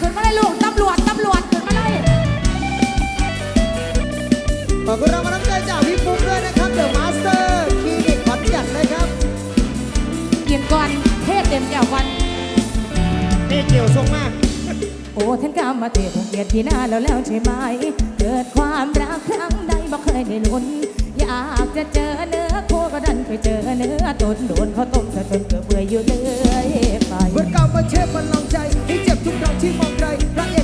ขึ้นมาเลยลูกตำรวจตำรวจขึ้นมาเลยขอบคุณรางวัลน้ำใจจากพี่ปุ๊กด้วยนะครับเดอะมาสเตอร์คลินิกขอนแก่นนะครับกินก่อนเทศเต็มแก้ววันนี่เกี่ยวทรงมาก โอ้ท่านกรรมาเตะผมเกลียดพี่หน้าแล้วแล้วใช่ไหม เกิดความรักครั้งใดบ่เคยได้ลุ้นอยากจะเจอเนื้อโคก็ดันไปเจอเนื้อตนโดนเขาต้มซะจนเกือบเบื่ออยู่เลยไป เพื่อก่ามาเชฟพลองใจ ทุกครั้งที่มองใครพระเอก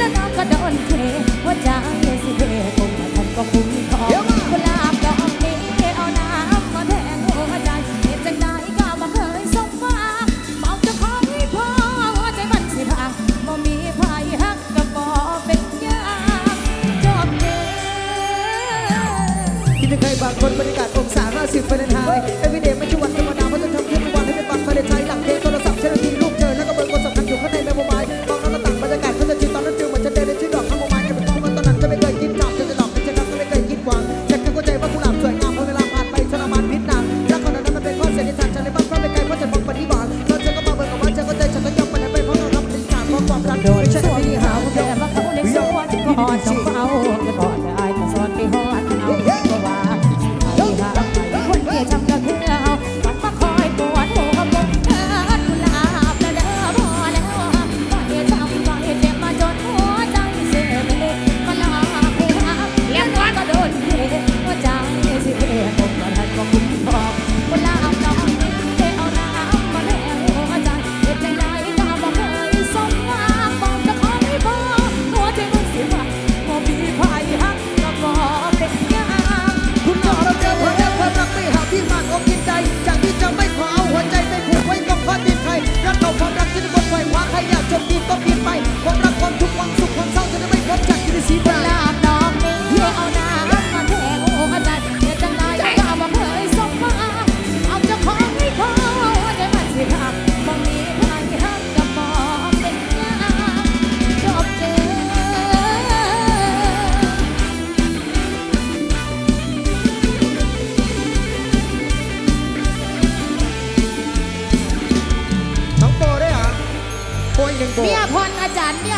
แล้วน้องก็โดนเท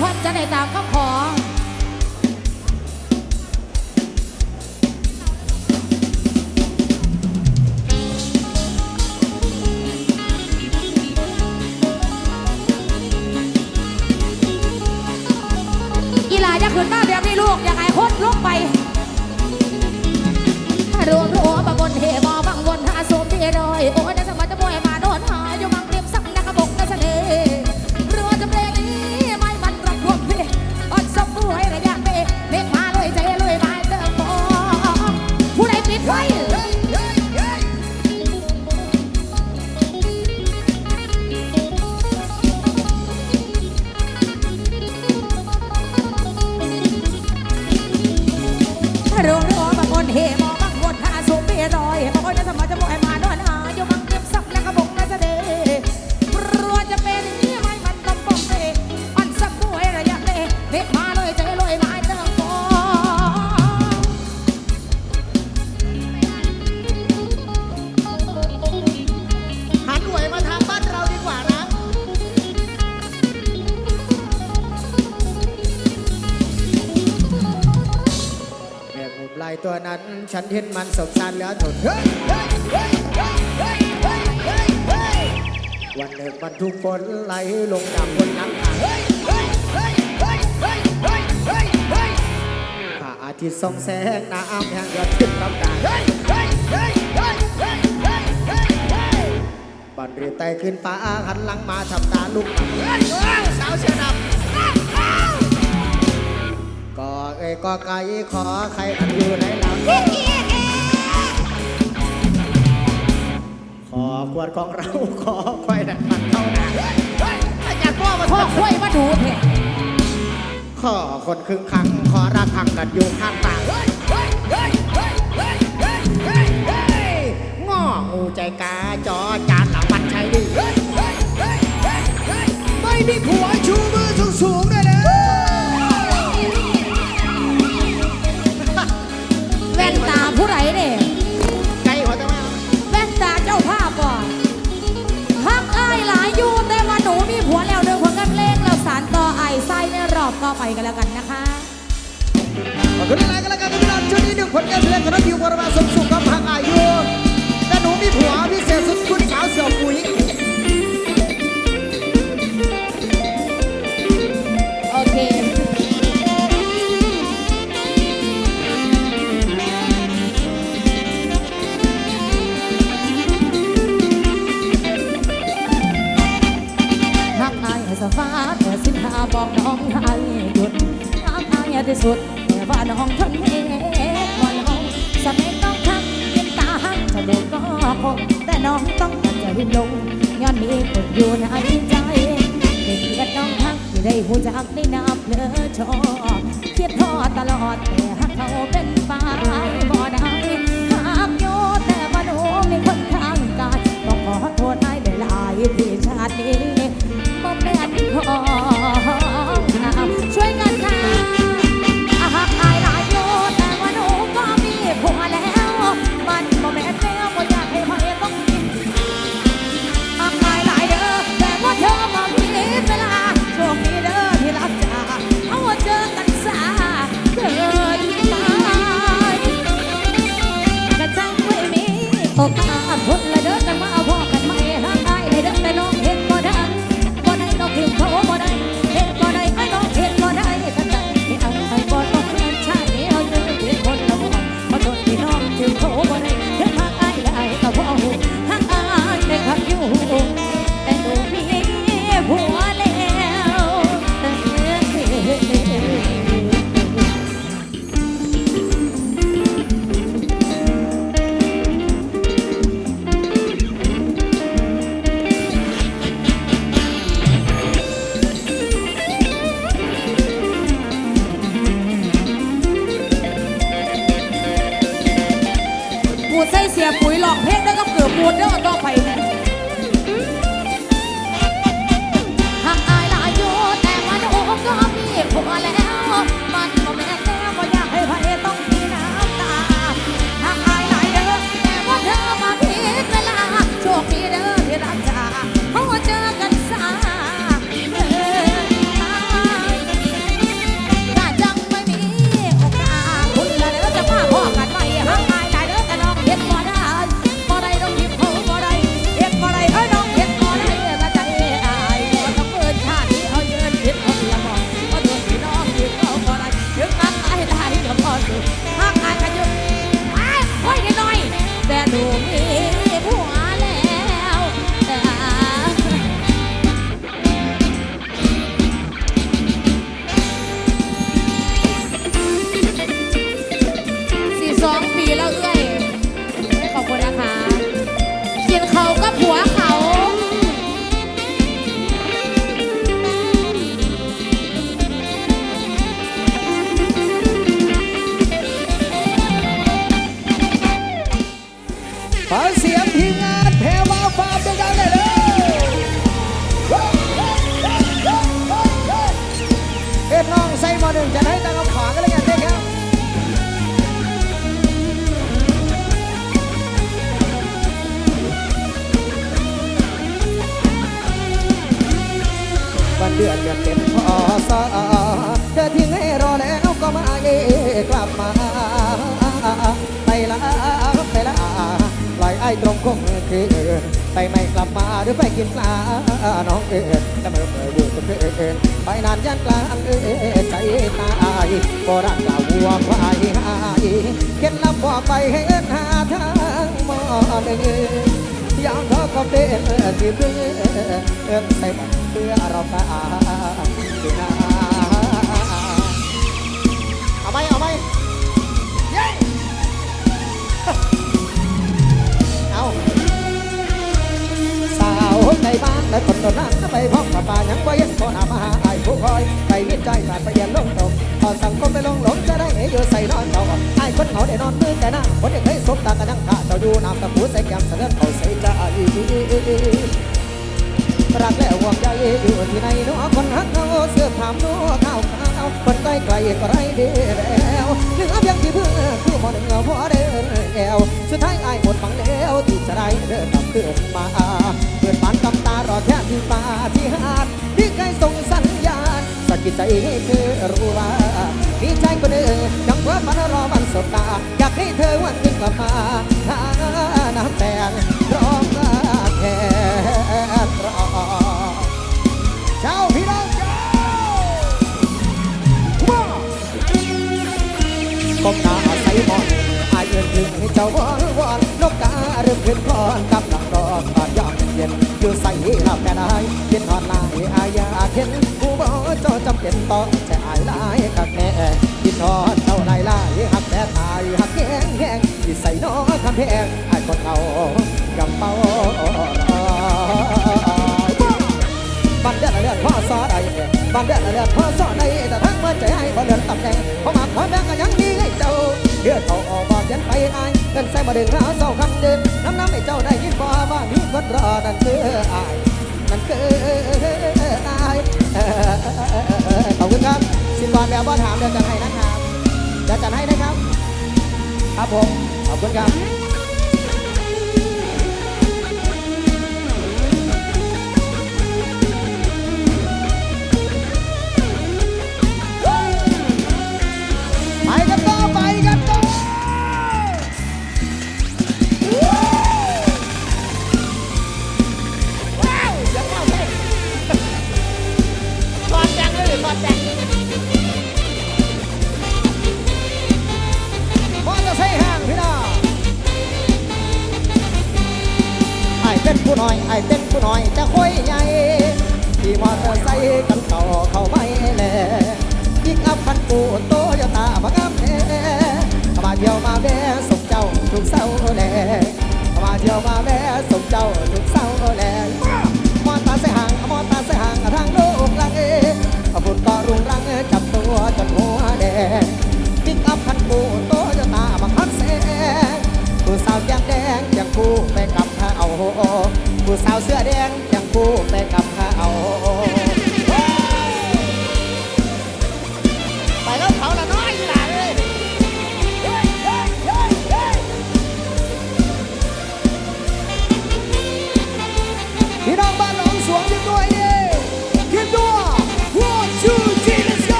พันจะได้ตามเขา ฉันเห็นมันสมสารแล้วทนวันหนึ่งบรรทุกฝนไหลลงจากบนหลังคาเฮ้ยพระอาทิตย์ส่องแสงน้ำแห้งกระทึกลำกาเฮ้ยเฮ้ยเฮ้ยเฮ้ยเฮ้บันเรือไต่ขึ้นฟ้าหันหลังมาทำตาลุกเฮ้ยสาวเชียร์ด ก่ก็ไก่ขอใครมันอยู่ในหลังขอขวดของเราขอควายนั้นเท่านั้นอยากว่ามาพ่อควายมาถูเถอะขอคนครึ่งขังขอรักขังกันอยู่ข้างปางง้องูใจกาจอจานหลังมันใช้ดีไม่มีผัวชูมือสูงๆเลย ไปกันแล้วกันนะคะขอบคุณหลายกันแล้วกันสำหรับชุดนี้หนึ่งผลการแสดงของนักบิวบรมาสมสุขกับพังอายุแต่หนูมีผัวพิเศษสุดคุณสาวเสี่ยวปุ๋ย แม่ปุ๋ยหลอกเพศแล้วก็เกือบปวดแล้วก็ต้อไป ตรงคงคือไปไม่กลับมาหรือไปกินปลาน้องเอ๋ยจะมาเมื่ออยู่ตรงเอ๋ยไปนานยันกลางเอ๋ยใจตายก็รักกาวัวควายหายเคล็ดลับบอไปให้เอ็นหาทางมองเอ๋ยยางเขาก็เป็นเสิบเรื่องใส่หมดเพื่อเราตาดีนา ป่ายังบ่เห็นพอหน้ามาหาไอ้ผู้คอยไปวิจัยผ่านไปเรียนลงตรงพอสังคมไปลงหลงจะได้เอยู่ใส่นอนเจ้าไอ้คนเหงาได้นอนมือแต่หน้าคนได้เคยสบตากันยังท่าเจ้าดูน้ำตะปูใส่แก้มเสนอเขาใส่ใจรักและห่วงใยอยู่ที่ไหนเน้อคนหักเขาเสื้อขามนัวข้าวข้าวคนใกล้ไกลก็ไรเดีแล้วเหลือเพียงที่เพื่อคือมอหนึ่งพอเดินแอวสุดท้ายไอายหมดฝังแล้วที่จะได้เดินกลับคืนมาเปิดบ้านกำตา รอแค่ที่ฟ้าที่หาดที่ใครส่งสัญญาณสะกิดใจให้เธอรู้ว่ามีใจคนเดินยังว่ามันรอวันสบตา อยากให้เธอวันขึ้นกลับมาหาน้ำแตงร้องแทนรอเจ้าพี่น้องเจ้าก้มหน้าใส่หมอนอายเอื้อนถึงให้เจ้าวอนวอนนกกาเริ่มขึ้นคลอนกำ เย็นอยู่ใส่หับแม่นายเย็นหอนลายอายาเห็นผู้บ่เจ้าจำเป็นต้องแต่อายลายกับแม่กินทอดเท่าไรลายหักแต่ตายหักแห้งแห้งที่ใส่น้อคำแพงอายคนเอากำเป้าบันเดือนละเดือนพ่อสอได้บันเดือนละเดือนพ่อสอได้แต่ทั้งเมื่อใจให้บ่เดือนตำแหน่ง เกินใส่มาดึงหาเศร้าคำเดินน้ำน้ำให้เจ้าได้ยินบ่ว่ามีคนรอนั่นคืออายนั่นคืออายขอบคุณครับสิบวันแบบว่าถามเดี๋ยวจัดให้นะครับเดี๋ยวจัดให้นะครับ ครับผมขอบคุณครับ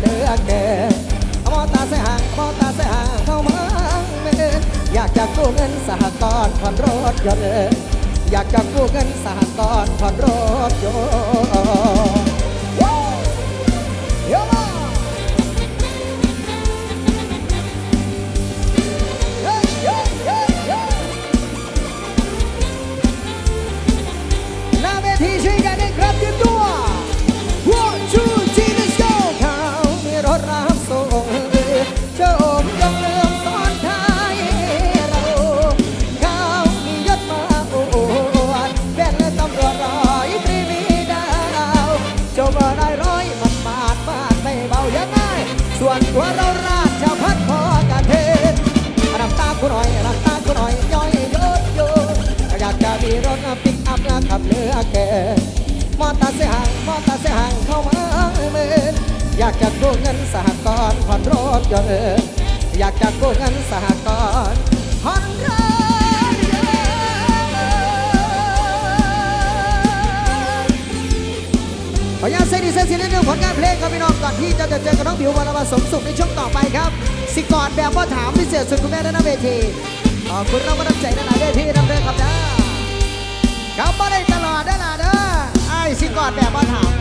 เด้อเกินมอตาเสยหางมอตาเสยหางเข้ามาเมอยากจะกู้เงินสหกรณ์ผ่อนรถยนต์อยากจะกู้เงินสหกรณ์ผ่อนรถยนต์ ค์ห่าเตอร์ไซค์ห่างเข้ามาเมือนอยากจะกู้เงินสหกรณ์ผ่อนรถยนต์อยากจะกู้เงินสหกรณ์ผ่อนรถยนต์ขออนุญาตเซดีเซนซีนิดนึงผลงานเพลงครับพี่น้องก่อนที่จะเจอกับน้องบิววรรณสมสุขในช่วงต่อไปครับ สิกอดแบบว่าถามพิเศษสุดคุณแม่ด้านหน้าเวทีขอบคุณเรามาดับใจด้านหน้าเวทีนำเรื่องครับจ้ากลับมาได้ตลอดได้อล่ะเด้อ ยสิกอดแบบบ้านหาม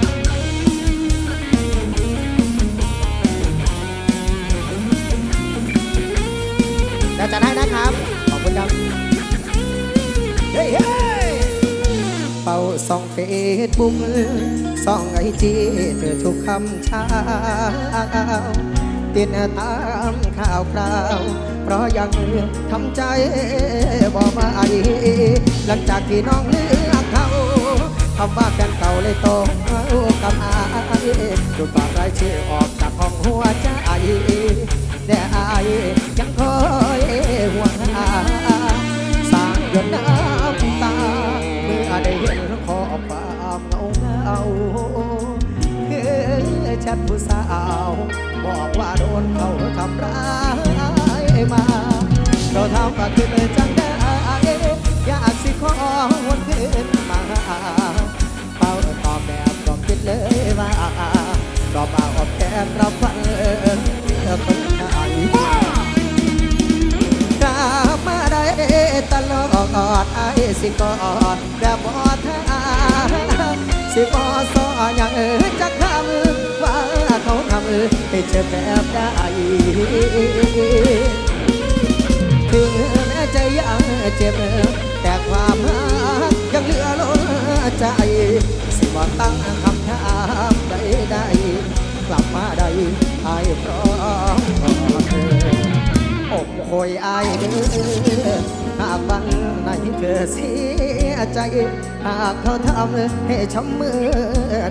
เราจะได้นะครับ ขอบคุณครับ เฮ้ยเป่าส่องเฟซบุ๊กส่องไอจีเธอทุกคำเช้าติดตามข่าวคราว เพราะยังทำใจบอกมาไอหลังจากที่น้องเลือกเขาคำว่ากัน เก่าเลยตเอากับอายดูดปากรายชื่อออกจากห้องหัวใจแต่อายยังคอยห่วงหาสร้างหยดน้ำตา เมื่อได้เห็นขอบความเงาเงาคือแชทผู้สาวบอกว่าโดนเขาทำร้ายมา เราทำมาคือจังได้ สิกอดแบบบ่ทาสิบอสออย่างเออจะทำว่าเขาทำให้เจ็บแบบได้ถึงแม้ใจยังเจ็บแต่ความรักยังเหลือล้นใจ สิบ่ตั้งคำถามใดๆกลับมาได้ไอ้พร้อมอเธออกโอยอายเด้อ ไหนเธอเสียใจ หากเขาทำให้ช้ำมือ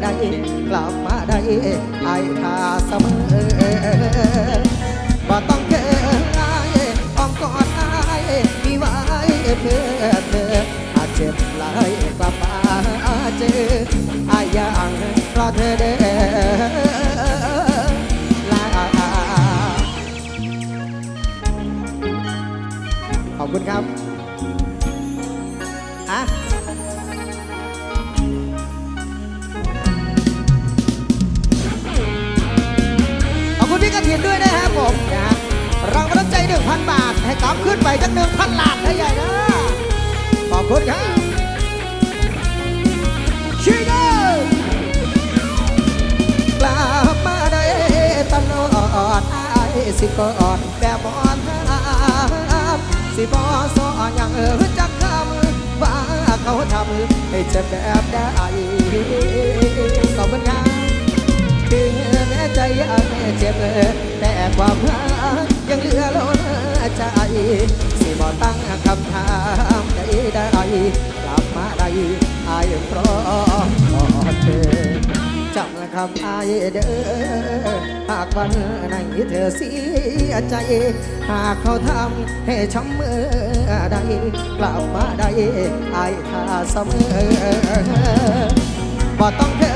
ใดกลับมาได้ไอายท่าเสมอบ่ต้องเกินอายอ้อมกอดอายมีไว้เพื่อเธออาจเจ็บหลายกลับมาเจออายังเพรอเธอเด้อขอบคุณครับ อะขอบคุณพี่กระถินด้วยนะครับผมนะฮะรางวัลน้ำใจ1,000บาท ให้กลับขึ้นไปจัก1,000ล้านนะใหญ่นะขอบคุณครับชีเดอร์กลับมาได้ตลอดไอายสิกอดแบบบอนสิบอสอย่างเออ ให้เจ็บแบบได้ขอบคุณครับถึงแม้ใจยังเจ็บแต่ความรักยังเหลือล้นใจสิบอตั้งคำถามใดใดๆกลับมาได้อายพร้อมขอเธอ จำคำอายเด้อหากวันไหนเธอเสียใจ หากเขาทำให้ช้ำเมื่อใดกลับมาได้อายท่าเสมอบ่ต้องเธอ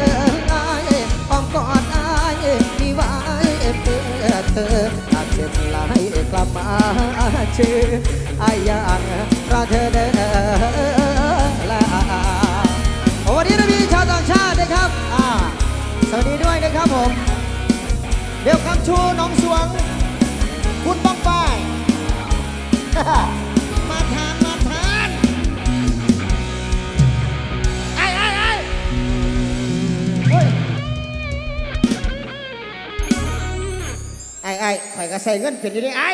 อายอ้อมกอดอายมีไว้เพื่อเธอหากเจ็บหลายกลับมาเชื่ออายอยากรอเธอเด้อลาวันนี้เรามีชาวต่างชาตินะครับอ่า สวัสดีด้วยนะครับผมเดี๋ยวคำชูน้องสวง คุณบ้องไฟมาทานมาทานไอ้ไอ้ไอ้เฮ้ยไอ้ไอ้ข่อยก็ใส่เงินเป็นอยู่ดิไอ้